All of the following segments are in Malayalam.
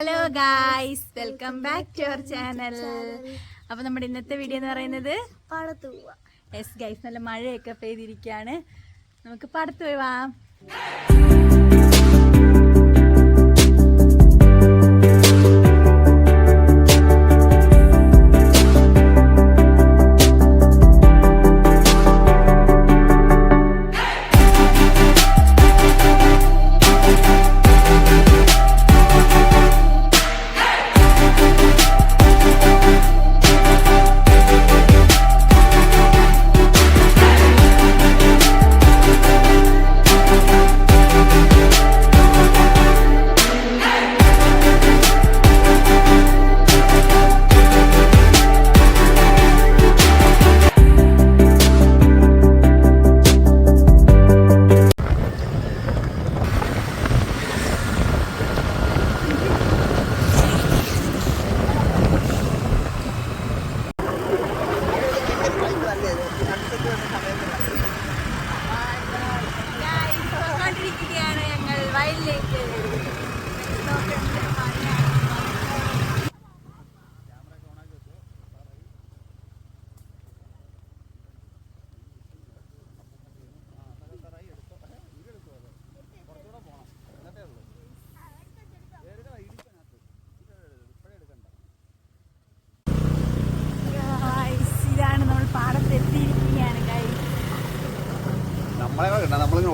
Hello guys welcome back to our channel അപ്പൊ നമ്മുടെ ഇന്നത്തെ വീഡിയോ എന്ന് പറയുന്നത് പാടത്ത് പോവാ. യെസ് ഗൈസ് നല്ല മഴയൊക്കെ പെയ്തിരിക്കുകയാണ്. നമുക്ക് പടത്ത് പോയി പോയിക്കൊണ്ടിരിക്കുകയാണ്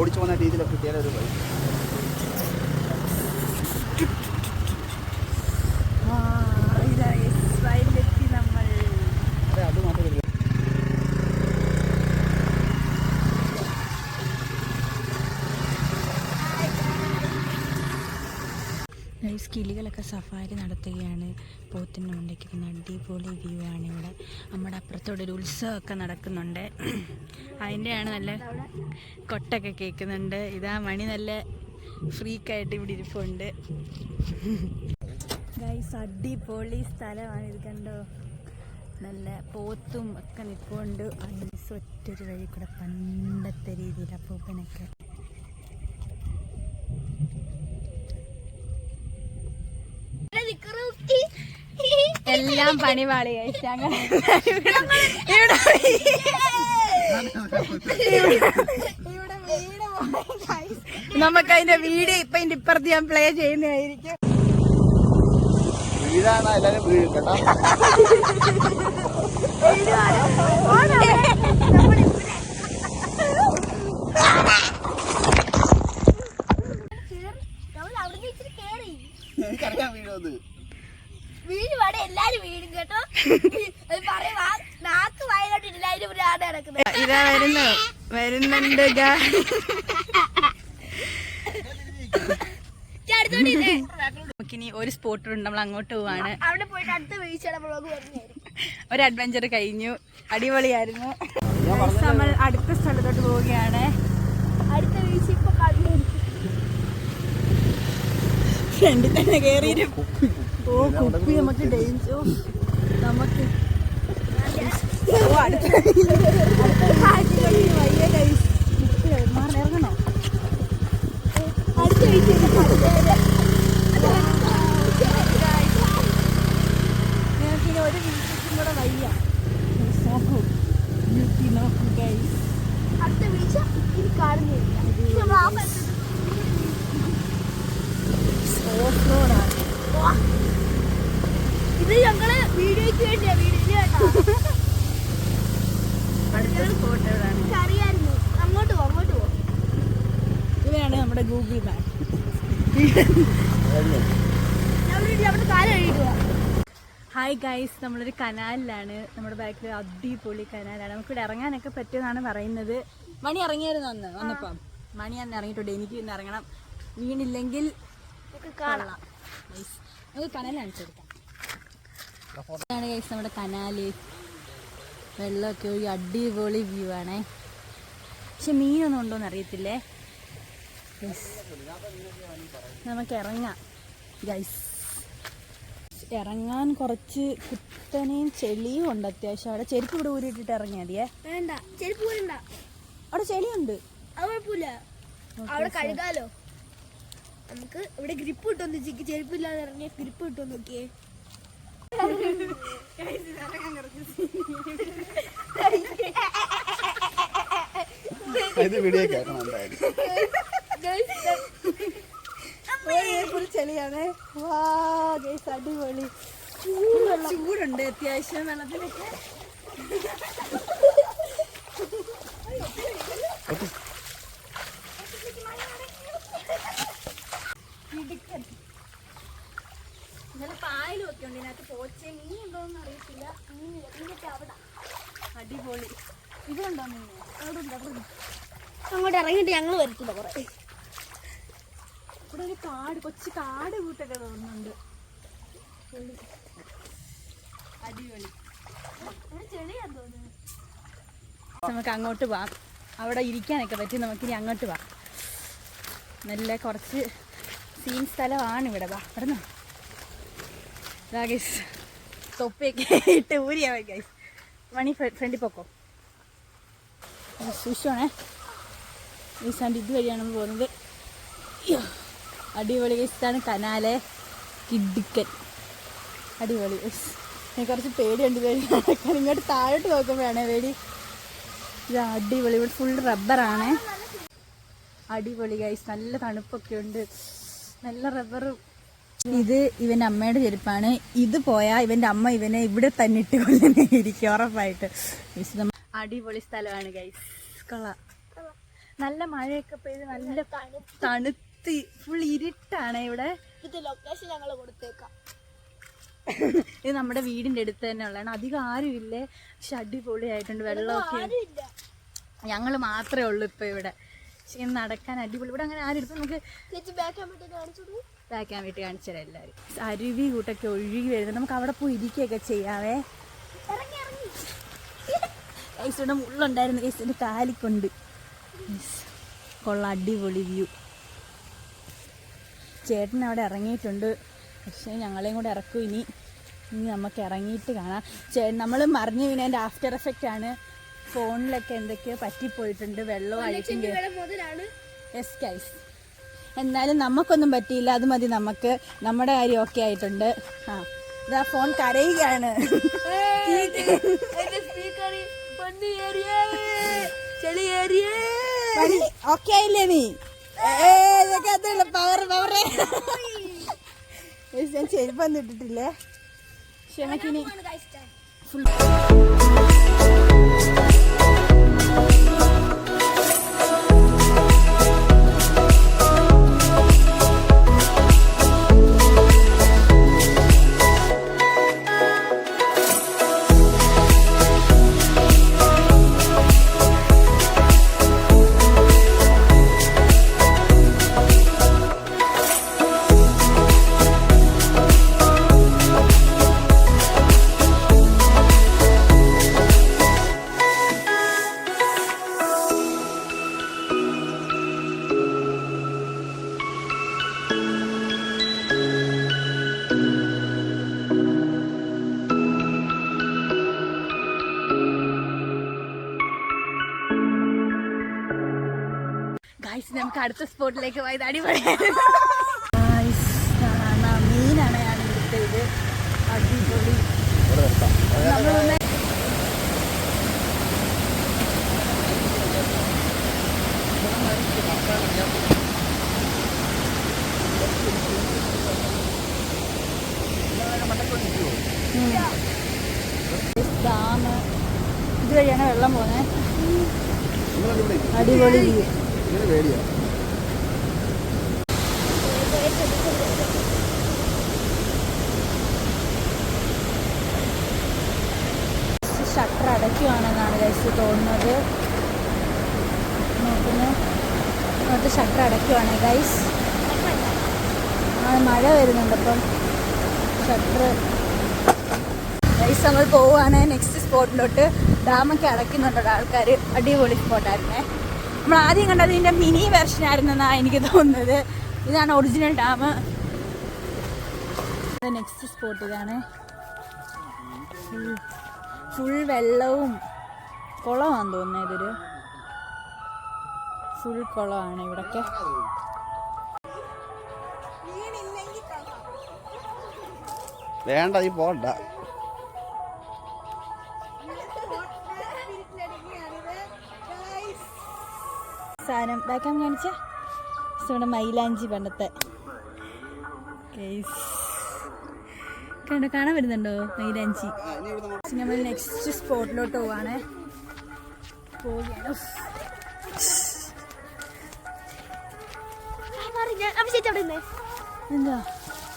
ഓടിച്ചു പോകുന്ന രീതിയിലൊക്കെ കിട്ടിയാലൊരു വഴി ആ, ഇതാ guys, വയലിലെത്തി നമ്മൾ അതെ അത് മാത്രമേ ഗൈസ് സഫാരി നടത്തുകയാണ്. പോത്തിന്റെ മുണ്ടയ്ക്ക് പിന്നെ അടിപൊളി വ്യൂ ആണ് ഇവിടെ. നമ്മുടെ അപ്പുറത്തോടെ ഒരു ഉത്സവമൊക്കെ നടക്കുന്നുണ്ട്. അതിന്റെയാണ് നല്ല കൊട്ടൊക്കെ കേൾക്കുന്നുണ്ട്. ഇതാ മണി നല്ല ഫ്രീക്കായിട്ട് ഇവിടെ ഇരിപ്പുണ്ട്. ഗൈസ് അടിപൊളി സ്ഥലമാണ് ഇത് കണ്ടോ? നല്ല പോത്തും ഒക്കെ നിൽപ്പുണ്ട് ഐസ് ഒറ്റൊരു വഴി കൂടെ പണ്ടത്തെ രീതിയിൽ അപ്പൂപ്പനൊക്കെ എല്ലാം പണിപാളി കഴിച്ചു അങ്ങനെ നമുക്ക് അതിന്റെ വീഡിയോ ഇപ്പൊ ഇതിന്റെ ഇപ്പുറത്ത് ഞാൻ പ്ലേ ചെയ്യുന്നതായിരിക്കും. വീടാണ് എല്ലാരും വീഴും കേട്ടോ. എനിക്കറിയാൻ വീഴുന്നത് വീട് പാടെ എല്ലാരും വീടും കേട്ടോ. പറയാ നാക്ക് വയലോട്ട് എല്ലാരും ഒരു ആട് നടക്കുന്നത്. ഇതാ വരുന്നു വരുന്നുണ്ട് നമുക്കിനി ഒരു സ്പോട്ട് ഉണ്ട് നമ്മൾ അങ്ങോട്ട് പോവാണ്. അവിടെ പോയിട്ട് അടുത്ത വീഴ്ചയുടെ ബ്ലോഗ് ഒരു അഡ്വഞ്ചർ കഴിഞ്ഞു. അടിപൊളിയായിരുന്നു. നമ്മൾ അടുത്ത സ്ഥലത്തോട്ട് പോവുകയാണ്. അടുത്ത വീഴ്ച ഇപ്പൊ കണ്ടു. ഫ്രണ്ടിൽ തന്നെ കയറിയിട്ട് ഓ കുപ്പി നമുക്ക് ഡേഞ്ചോ നമുക്ക്. ഇറങ്ങണോ അടുത്ത ഇനി ഒരു വീഴ്ചയ്ക്കും കൂടെ വയ്യ നോക്കൂ നോക്കൂ അടുത്ത വീഴ്ച ഇത് കാണുന്നില്ല പക്ഷെ നമ്മൾ ആ സ്ഥലത്ത് ഓഫ് റോഡാണ് പോവാ. ഇത് ഞങ്ങൾ വീഡിയോയ്ക്ക് വേണ്ടിയാ വീഡിയോ കേട്ടോ അടുത്ത സ്പോട്ട് എവിടെയാണ് എനിക്ക് അറിയായിരുന്നു അങ്ങോട്ട് പോ അങ്ങോട്ട് പോ ഇവയാണ് നമ്മുടെ ഗൂഗിൾ മാപ്പ് നമ്മൾ അവിടെ കാലം കഴിക്കുക ഹായ് ഗൈസ് നമ്മളൊരു കനാലിലാണ്. നമ്മുടെ ബാക്കിൽ അടിപൊളി കനാലാണ്. നമുക്കിവിടെ ഇറങ്ങാനൊക്കെ പറ്റുമെന്നാണ് പറയുന്നത്. മണി ഇറങ്ങിയായിരുന്നു അന്ന് വന്നപ്പം. മണി അന്ന് ഇറങ്ങിയിട്ടുണ്ട്. എനിക്ക് ഇന്ന് ഇറങ്ങണം. വീണില്ലെങ്കിൽ കാണാം. കൊള്ളാം. നമുക്ക് കനാലിൽ ഇതാണ് ഗൈസ് നമ്മുടെ കനാല്. വെള്ളമൊക്കെ ഒരു അടിപൊളി വ്യൂ ആണേ. പക്ഷെ മീനൊന്നും ഉണ്ടോന്ന് അറിയത്തില്ലേ? നമുക്ക് ഇറങ്ങാം ഗൈസ് ഇറങ്ങാൻ കുറച്ച് കുത്തനെയും ചെളിയും ഉണ്ട് അത്യാവശ്യം. അവിടെ ചെരുപ്പ് ഇവിടെ ഊരിട്ടിട്ട് ഇറങ്ങിയാ മതിയേ. വേണ്ട. ചെരുപ്പ് വേണ്ട അവിടെ ചെളിയുണ്ട്. അത് കുഴപ്പമില്ല. അവിടെ കഴുകാലോ. നമുക്ക് ഇവിടെ ഗ്രിപ്പ് കിട്ടുമെന്ന് ചിക്ക് ചെരുപ്പില്ലാതെ ഇറങ്ങിയ ഗ്രിപ്പ് കിട്ടും നോക്കിയേ. ഇത് വീഡിയോ കേൾക്കണം എന്തായാലും ഫുൾ ചെളിയാണ്. വാ ഗൈസ് അടിപൊളി. ചൂടുണ്ട് അത്യാവശ്യം വെള്ളത്തിലൊക്കെ. ഇന്നലെ പായലും ഒക്കെ ഉണ്ട്. ഇതിനകത്ത് പോച്ചേ മീൻ ഉണ്ടോന്ന് അറിയത്തില്ല. മീൻ എന്നിട്ട് അവിടെ. അടിപൊളി. ഇതുണ്ടോ മീൻ? അവിടെ ഉണ്ട് അങ്ങോട്ട് ഇറങ്ങിയിട്ട് ഞങ്ങൾ വരത്തില്ല കുറെ. ഇവിടെ ഒരു കാട് കൊച്ചു കാട് കൂട്ടൊക്കെ തോന്നുന്നുണ്ട്. അടിപൊളി. നമുക്ക് അങ്ങോട്ട് പോവാം അവിടെ ഇരിക്കാനൊക്കെ പറ്റി നമുക്കിനി അങ്ങോട്ട് പോവാം നല്ല കുറച്ച് സീൻ സ്ഥലമാണ് ഇവിടെ. വാ ഇവിടെ നിന്ന് ഗൈസ് തൊപ്പിയൊക്കെ ഇട്ട് ഊരിയാ ഗൈസ് മണി ഫ്രണ്ടിൽ പൊക്കോ? സൂക്ഷിച്ചോണേ ഈ സാന്റെ ഇതുവഴിയാണ് നമ്മൾ പോകുന്നത്. അടിപൊളി ഇതാണ് കനാലെ കിഡിക്കൻ അടിപൊളി ഞാൻ കുറച്ച് പേടിയുണ്ട് പേടി ഇങ്ങോട്ട് താഴോട്ട് നോക്കുമ്പോഴാണ് പേടി. ഇത് അടിപൊളി. ഇവിടെ ഫുൾ റബ്ബറാണ് അടിപൊളി ഗൈസ് നല്ല തണുപ്പൊക്കെ ഉണ്ട്. നല്ല റബ്ബർ ഇത് ഇവന്റെ അമ്മയുടെ ചെരുപ്പാണ്. ഇത് പോയാൽ ഇവന്റെ അമ്മ ഇവനെ ഇവിടെ തന്നെ ഇട്ട് കൊല്ലുന്നേ ഇരിക്കും ഉറപ്പായിട്ട് അടിപൊളി സ്ഥലമാണ് ഗൈസ് കൊള്ളാം നല്ല മഴയൊക്കെ പെയ്ത് നല്ല തണുത്ത് ഫുൾ ഇരുട്ടാണ് ഇവിടെ. ഇത് ലൊക്കേഷൻ ഞങ്ങൾ കൊടുത്തേക്കാം. ഇത് നമ്മുടെ വീടിന്റെ അടുത്ത് തന്നെ ഉള്ളതാണ്. അധികം ആരും ഇല്ലേ? പക്ഷെ അടിപൊളിയായിട്ടുണ്ട് വെള്ളമൊക്കെ ആരുമില്ല ഞങ്ങൾ മാത്രമേ ഉള്ളൂ ഇപ്പൊ ഇവിടെ. പക്ഷെ നടക്കാൻ അടിപൊളി. ഇവിടെ അങ്ങനെ ആരും ഇപ്പം നമുക്ക് ബാക്കാൻ ബാക്ക് ആകുമ്പോഴത്തേക്ക് കാണിച്ചു തരാം എല്ലാവരും. അരുവി കൂട്ടൊക്കെ ഒഴുകി വരുന്നത്. നമുക്ക് അവിടെ പോയി ഇരിക്കുകയൊക്കെ ചെയ്യാവേ. ഐസിയുടെ മുള്ളുണ്ടായിരുന്നു. ഐസിന്റെ കാലിക്കൊണ്ട് കൊള്ളാം അടിപൊളി വ്യൂ ചേട്ടൻ അവിടെ ഇറങ്ങിയിട്ടുണ്ട്. പക്ഷേ ഞങ്ങളെയും കൂടെ ഇറക്കും ഇനി. ഇനി നമുക്ക് ഇറങ്ങിയിട്ട് കാണാം. ചേ നമ്മൾ മറിഞ്ഞു വീണതിന്റെ ആഫ്റ്റർ എഫക്റ്റ് ആണ്. ഫോണിലൊക്കെ എന്തൊക്കെയോ പറ്റിപ്പോയിട്ടുണ്ട്. വെള്ളം അഴുക്കും എസ് കൈസ് മുതലാണ്. യെസ് ഗൈസ് എന്നാലും നമുക്കൊന്നും പറ്റിയില്ല. അത് മതി നമുക്ക്. നമ്മുടെ കാര്യം ഓക്കെ ആയിട്ടുണ്ട്. ആ ഇതാ ഫോൺ കരയുകയാണ്. ഓക്കെ ആയില്ലേ നീ? പവർ പവറേ ഞാൻ ചെരുപ്പൊന്നും ഇട്ടിട്ടില്ലേ. ക്ഷമക്കിനി. ഫുൾ നമുക്ക് അടുത്ത സ്പോട്ടിലേക്ക് പോയത് അടിപൊളിയായിരുന്നു Guys, കാണാ, മീനാണ് ഞാൻ എടുത്തത് അടിപൊളി നമ്മളൊന്ന് ഡാം ഇതുവഴിയാണ് വെള്ളം ഇരിക്ക്. അടിപൊളി വ്യൂ ഇതിന് പേടിയാ ഷട്ടർ അടയ്ക്കുവാണെന്നാണ് ഗൈസ് തോന്നുന്നത്. നോക്കുന്നു. അത് ഷട്ടർ അടയ്ക്കുവാണ് ഗൈസ് ആ മഴ വരുന്നുണ്ട് അപ്പം. ഷട്ടർ ഗൈസ് നമ്മൾ പോവുകയാണ് നെക്സ്റ്റ് സ്പോട്ടിലോട്ട് ഡാമൊക്കെ അടയ്ക്കുന്നുണ്ട് ആൾക്കാർ അടിപൊളി സ്പോട്ടായിരുന്നേ നമ്മൾ ആദ്യം കണ്ടത് ഇതിന്റെ മിനി വെർഷൻ ആയിരുന്നെന്നാണ് എനിക്ക് തോന്നുന്നത്. ഇതാണ് ഒറിജിനൽ ഡാം നെക്സ്റ്റ് സ്പോട്ട് ഇതാണ്. ഫുൾ വെള്ളവും കുളമാണെന്ന് തോന്നുന്നത് ഇതൊരു. ഫുൾ കുളമാണ് ഇവിടൊക്കെ. വേണ്ട ഈ പോണ്ട. സാധനം ബാക്കാൻ കാണിച്ച? ഇവിടെ മൈലാഞ്ചി പണ്ടത്തെ. കേസ് കണ്ടോ കാണാൻ വരുന്നുണ്ടോ മൈലാഞ്ചി? നമ്മൾ നെക്സ്റ്റ് സ്പോട്ടിലോട്ട് പോവാണ്. പോവുകയാണ്. എന്താ?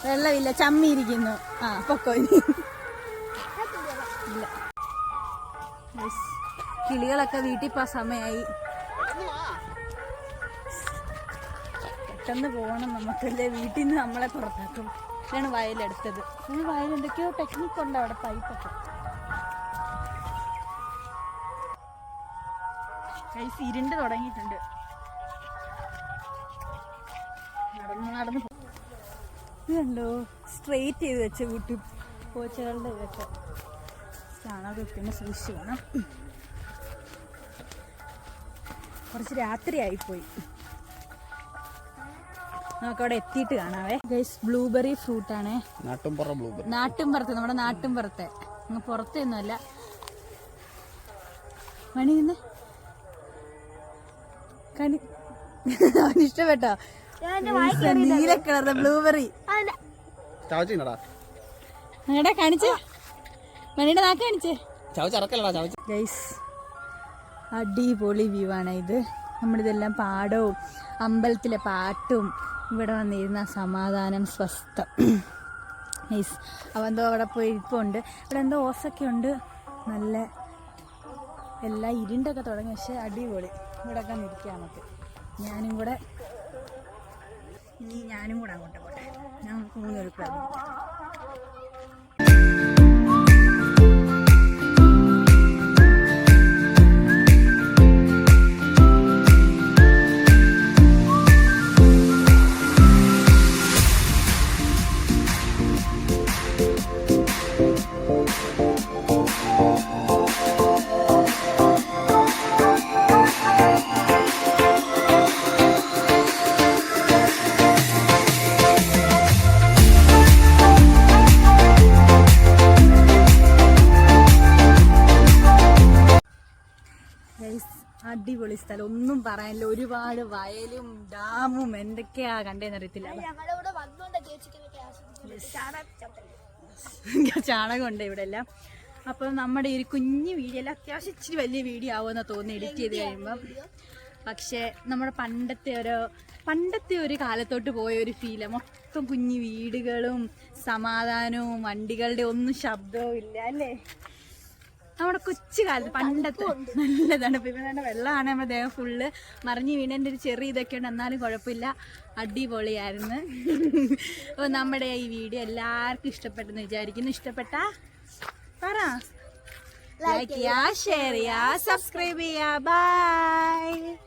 വെള്ളമില്ല ചമ്മിയിരിക്കുന്നു. ആ പൊക്കോ ഇല്ല. കിളികളൊക്കെ വീട്ടിൽ പോ സമയമായി പെട്ടെന്ന് പോകണം നമുക്കല്ലേ വീട്ടിൽ നിന്ന് നമ്മളെ പുറത്താക്കും. ഇതാണ് വയലെടുത്തത്. ഈ വയൽ എന്തൊക്കെയോ ടെക്നിക്ക് ഉണ്ട് അവിടെ പൈപ്പൊക്കെ. കൈസ് ഇരുണ്ട് തുടങ്ങിയിട്ടുണ്ട്. നടന്ന് നടന്ന് ഇതുണ്ടോ സ്ട്രെയിറ്റ് ചെയ്ത് വെച്ച കൂട്ടി പോച്ചകളുടെ ഇതൊക്കെ. ചാണകത്തിന് സൂക്ഷിച്ച് വേണം കുറച്ച് രാത്രിയായിപ്പോയി. നമുക്കവിടെ എത്തിയിട്ട് കാണാവേ. ഗൈസ് ബ്ലൂബെറി ഫ്രൂട്ടാണേ നാട്ടുംപുറ ബ്ലൂബെറി നാട്ടുംപുറത്ത് നമ്മുടെ നാട്ടുംപുറത്തെ അങ്ങ് പുറത്തൊന്നുമല്ല. മണി നിന്ന് കണി അവന് ഇഷ്ടപ്പെട്ടോ? ഞാൻ എന്റെ വായി നീല കളർ ബ്ലൂബെറി എടാ കാണിച്ചേ. മണിയുടെ നാക്ക് കാണിച്ചേ. ഗൈസ് അടിപൊളി വ്യൂ ആണ് ഇത്. നമ്മളിതെല്ലാം പാടവും അമ്പലത്തിലെ പാട്ടും ഇവിടെ വന്നിരുന്ന സമാധാനം സ്വസ്ഥം. നൈസ് അവ എന്തോ അവിടെ പോയി ഇരിപ്പുണ്ട്. ഇവിടെ എന്തോ ഓസൊക്കെ ഉണ്ട്. നല്ല എല്ലാം ഇരുണ്ടൊക്കെ തുടങ്ങി പക്ഷെ അടിപൊളി. ഇവിടെ ഒക്കെ നിൽക്കാം നമുക്ക് ഞാനും കൂടെ ഇനി ഞാനും കൂടെ അങ്ങോട്ട് പോട്ടെ. ഞാൻ മൂന്ന് അടിപൊളി സ്ഥലം. ഒന്നും പറയാനില്ല. ഒരുപാട് വയലും ഡാമും എന്തൊക്കെയാ കണ്ടേന്ന് അറിയത്തില്ല. ഞങ്ങളുടെ ഇവിടെ വന്നുകൊണ്ട് ചേച്ചിക്കൊക്കെ ആസ്വദിക്കുന്നത് ചാണകമുണ്ട് ഇവിടെ എല്ലാം അപ്പം നമ്മുടെ ഈ ഒരു കുഞ്ഞു വീഡിയോ എല്ലാം അത്യാവശ്യം ഇച്ചിരി വലിയ വീഡിയോ ആവുമെന്ന് തോന്നി എഡിറ്റ് ചെയ്ത് കഴിയുമ്പം. പക്ഷേ നമ്മുടെ പണ്ടത്തെ ഒരു പണ്ടത്തെ ഒരു കാലത്തോട്ട് പോയ ഒരു ഫീൽ മൊത്തം കുഞ്ഞു വീടുകളും സമാധാനവും വണ്ടികളുടെ ഒന്നും ശബ്ദവും ഇല്ല അല്ലേ? നമ്മുടെ കൊച്ചു കാലത്ത് പണ്ടത്തെ നല്ലതാണ് ഇപ്പം ഇവിടെ വെള്ളമാണ് നമ്മുടെ ദേഹം ഫുള്ള് മറിഞ്ഞ് വീണതിന്റെ ഒരു ചെറിയ ഇതൊക്കെ ഉണ്ട്. എന്നാലും കുഴപ്പമില്ല. അടിപൊളിയായിരുന്നു. അപ്പോൾ നമ്മുടെ ഈ വീഡിയോ എല്ലാവർക്കും ഇഷ്ടപ്പെട്ടെന്ന് വിചാരിക്കുന്നു. ഇഷ്ടപ്പെട്ട പറ. ലൈക്ക് ചെയ്യുക ഷെയർ ചെയ്യുക സബ്സ്ക്രൈബ് ചെയ്യുക ബൈ